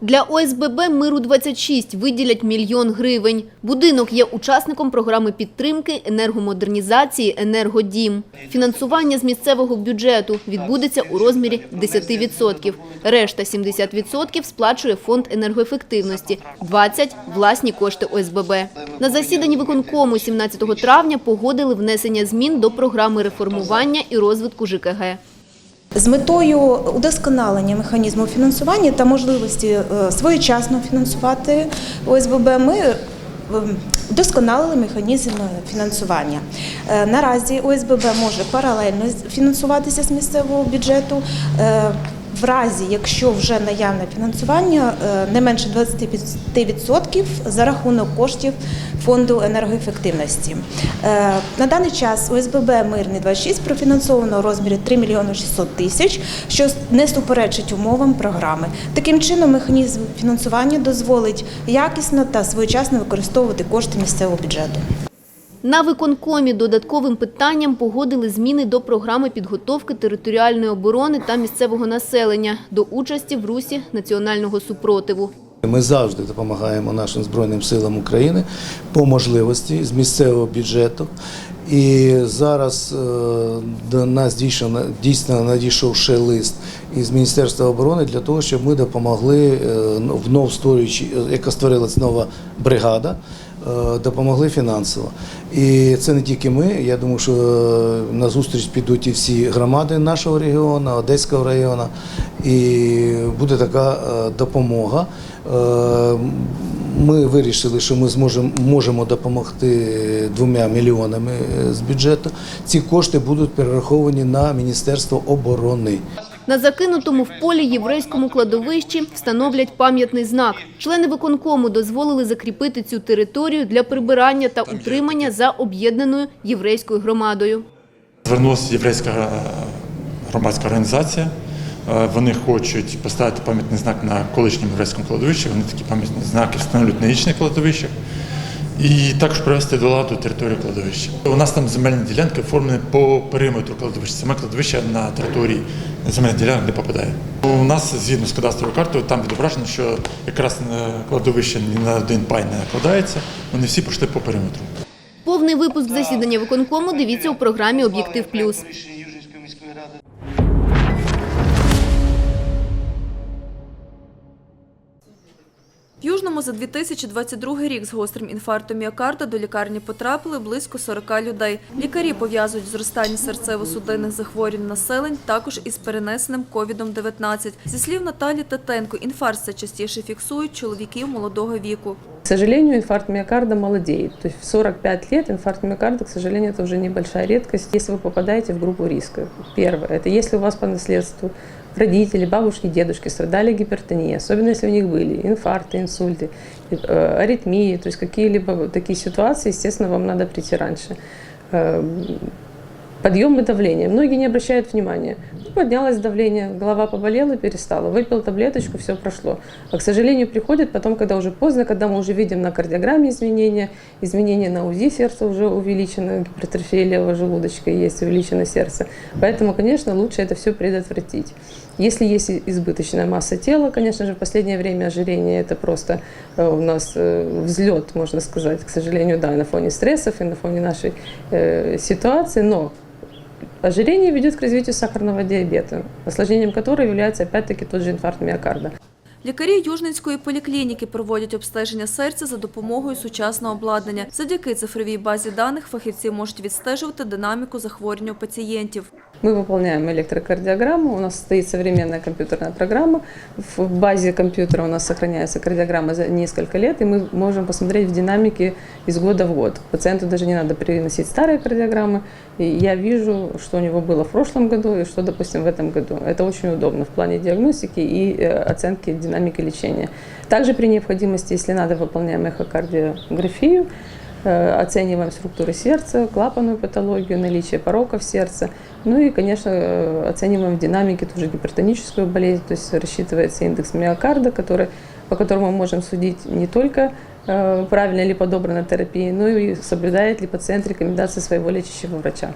Для ОСББ «Миру 26» виділять мільйон гривень. Будинок є учасником програми підтримки, енергомодернізації «Енергодім». Фінансування з місцевого бюджету відбудеться у розмірі 10%. Решта 70% сплачує фонд енергоефективності, 20% – власні кошти ОСББ. На засіданні виконкому 17 травня погодили внесення змін до програми реформування і розвитку ЖКГ. З метою удосконалення механізму фінансування та можливості е, своєчасно фінансувати ОСББ ми е, вдосконалили механізм фінансування. Е, Наразі ОСББ може паралельно фінансуватися з місцевого бюджету. В разі, якщо вже наявне фінансування е, не менше 25% за рахунок коштів фонду енергоефективності. Е, На даний час ОСББ Мирний 26 профінансовано у розмірі 3 мільйони 600 тисяч, що не суперечить умовам програми. Таким чином, механізм фінансування дозволить якісно та своєчасно використовувати кошти місцевого бюджету. На виконкомі додатковим питанням погодили зміни до програми підготовки територіальної оборони та місцевого населення до участі в русі національного супротиву. Ми завжди допомагаємо нашим Збройним силам України по можливості з місцевого бюджету. І зараз е, до нас дійсно, дійсно надійшов ще лист із Міністерства оборони для того, щоб ми допомогли е, в нов створюючій, яка створилась нова бригада, допомогли фінансово. І це не тільки ми. Я думаю, що е, на зустріч підуть і всі громади нашого регіону, Одеського району, і буде така е, допомога. Е, Ми вирішили, що ми зможемо можемо допомогти двома мільйонами е, з бюджету. Ці кошти будуть перераховані на Міністерство оборони. На закинутому в полі єврейському кладовищі встановлять пам'ятний знак. Члени виконкому дозволили закріпити цю територію для прибирання та утримання за об'єднаною єврейською громадою. Звернулася єврейська е, громадська організація. Е, Вони хочуть поставити пам'ятний знак на колишньому єврейському кладовищі. Вони такі пам'ятні знаки встановлюють на інших кладовищах. І також привести до ладу територію кладовища. У нас там земельні ділянки оформлені по периметру кладовища. Саме кладовище на території земельних ділянок не попадає. У нас згідно з кадастровою картою там відображено, що якраз кладовище ні на один пай не накладається. Вони всі пішли по периметру. Повний випуск засідання виконкому дивіться у програмі «Об'єктив плюс». В Южному за 2022 рік з гострим інфарктом міокарда до лікарні потрапили близько 40 людей. Лікарі пов'язують зростання серцево-судинних захворювань населень також із перенесеним ковідом-19. Зі слів Наталі Татенко, інфаркт все частіше фіксують чоловіків молодого віку. К сожалению, инфаркт миокарда молодеет. То есть в 45 лет инфаркт миокарда, к сожалению, это уже небольшая редкость, если вы попадаете в группу риска. Первое, это если у вас по наследству родители, бабушки, дедушки страдали гипертонией, особенно если у них были инфаркты, инсульты, э, аритмии, то есть какие-либо такие ситуации, естественно, вам надо прийти раньше. Э, Подъемы давления. Многие не обращают внимания. Поднялось давление, голова поболела, перестала. Выпил таблеточку, все прошло. А, к сожалению, приходит потом, когда уже поздно, когда мы уже видим на кардиограмме изменения, изменения на УЗИ сердца уже увеличено, гипертрофия левого желудочка есть, увеличено сердце. Поэтому, конечно, лучше это все предотвратить. Если есть избыточная масса тела, конечно же, в последнее время ожирение это просто э, у нас э, взлет, можно сказать, к сожалению, да, на фоне стрессов и на фоне нашей э, ситуации, но Ожирение ведет к развитию сахарного диабета, осложнением которого является опять-таки тот же инфаркт миокарда. Лікарі Южненської поліклініки проводять обстеження серця за допомогою сучасного обладнання. Завдяки цифровій базі даних фахівці можуть відстежувати динаміку захворювання пацієнтів. Мы выполняем электрокардиограмму, у нас стоит современная компьютерная программа, в базе компьютера у нас сохраняется кардиограмма за несколько лет, и мы можем посмотреть в динамике из года в год. Пациенту даже не надо переносить старые кардиограммы, и я вижу, что у него было в прошлом году и что, допустим, в этом году. Это очень удобно в плане диагностики и э, оценки динамики лечения. Также при необходимости, если надо, выполняем эхокардиографию, оцениваем структуры сердца, клапанную патологию, наличие пороков сердца. Ну и, конечно, э, оцениваем в динамике ту же гипертоническую болезнь, то есть рассчитывается индекс миокарда, который, по которому мы можем судить не только э, правильно ли подобрана терапия, но и соблюдает ли пациент рекомендации своего лечащего врача.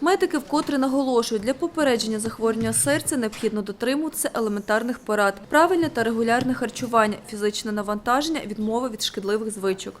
Медики вкотре наголошують, для попередження захворювання серця необхідно дотримуватися елементарних порад, правильне та регулярне харчування, фізичне навантаження, відмова від шкідливих звичок.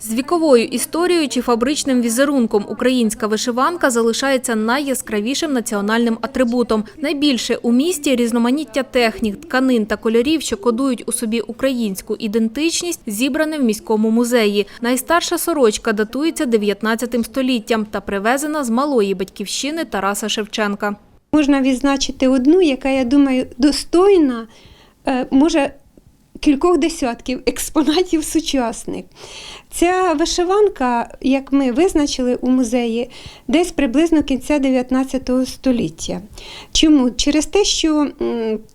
З віковою історією чи фабричним візерунком українська вишиванка залишається найяскравішим національним атрибутом. Найбільше у місті різноманіття технік, тканин та кольорів, що кодують у собі українську ідентичність, зібране в міському музеї. Найстарша сорочка датується 19 століттям та привезена з малої батьківщини Тараса Шевченка. Можна відзначити одну, яка, я думаю, достойна, е, може, кількох десятків експонатів сучасних. Ця вишиванка, як ми визначили у музеї, десь приблизно кінця 19 століття. Чому? Через те, що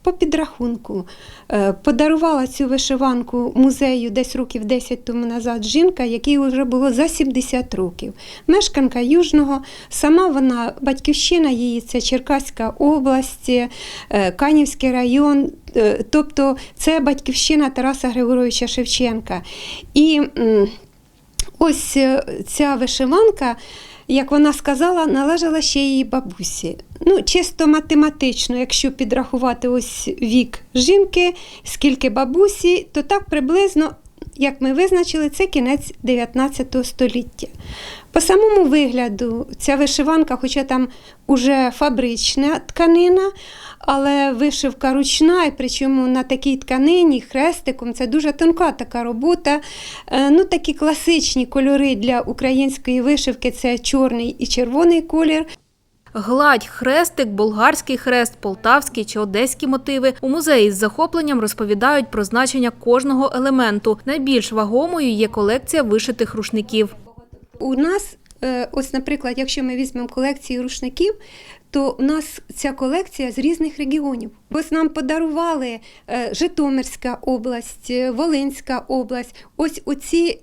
по підрахунку е, подарувала цю вишиванку музею десь років 10 тому назад жінка, якій вже було за 70 років. Мешканка Южного, сама вона, батьківщина її це Черкаська область, е, Канівський район, е, тобто це батьківщина Тараса Григоровича Шевченка. І ось е, ця вишиванка. Як вона сказала, належала ще її бабусі. Ну, чисто математично, якщо підрахувати ось вік жінки, скільки бабусі, то так приблизно, як ми визначили, це кінець 19 століття. По самому вигляду, ця вишиванка, хоча там уже фабрична тканина, але вишивка ручна, і причому на такій тканині хрестиком це дуже тонка така робота. Е, Ну, такі класичні кольори для української вишивки це чорний і червоний колір. Гладь, хрестик, болгарський хрест, полтавський чи одеські мотиви. У музеї з захопленням розповідають про значення кожного елементу. Найбільш вагомою є колекція вишитих рушників. У нас, е, ось, наприклад, якщо ми візьмемо колекцію рушників, то у нас ця колекція з різних регіонів. Ось нам подарували е, Житомирська область, е, Волинська область. Ось оці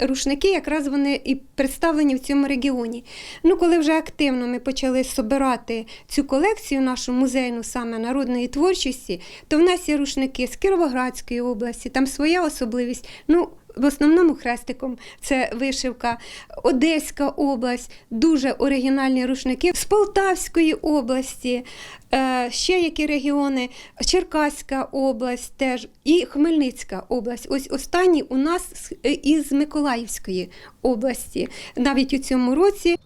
рушники, якраз вони і представлені в цьому регіоні. Ну, коли вже активно ми почали собирати цю колекцію, нашу музейну саме народної творчості, то в нас є рушники з Кіровоградської області, там своя особливість. Ну, в основному хрестиком це вишивка. Одеська область, дуже оригінальні рушники. З Полтавської області, е, ще які регіони, Черкаська область теж і Хмельницька область. Ось останні у нас е, із Миколаївської області. Навіть у цьому році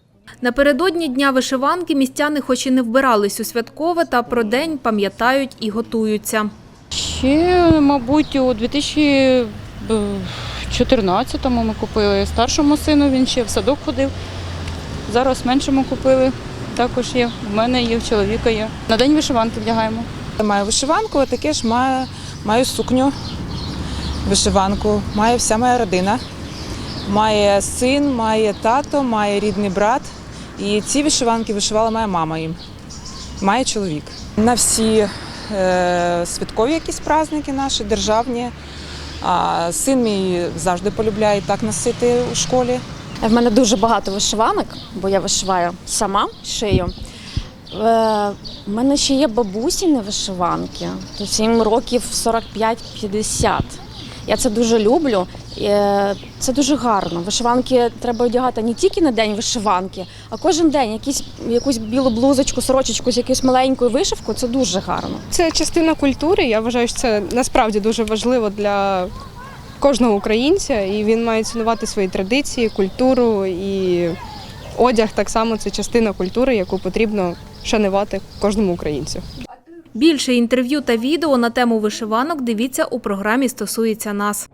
Напередодні дня вишиванки містяни, хоч і не вбирались у святкове, та про день пам'ятають і готуються. Ще, мабуть, у 2014-му ми купили старшому сину, він ще в садок ходив. Зараз меншому купили. Також є. У мене є, в чоловіка є. На день вишиванки вдягаємо. Маю вишиванку, а таке ж маю, маю сукню, вишиванку, має вся моя родина. Має син, має тато, має рідний брат. І ці вишиванки вишивала моя мама їм. Має чоловік. На всі е, святкові якісь праздники наші, державні. А син мій завжди полюбляє так носити у школі. В мене дуже багато вишиванок, бо я вишиваю сама шию. Е, У мене ще є бабусіни вишиванки, то їм років 45-50. Я це дуже люблю. Е, Це дуже гарно. Вишиванки треба одягати не тільки на день вишиванки, а кожен день якісь, якусь білу блузочку, сорочечку з якоюсь маленькою вишивкою. Це дуже гарно. Це частина культури. Я вважаю, що це насправді дуже важливо для кожного українця, і він має цінувати свої традиції, культуру і одяг так само це частина культури, яку потрібно шанувати кожному українцю. Більше інтерв'ю та відео на тему вишиванок дивіться у програмі «Стосується нас».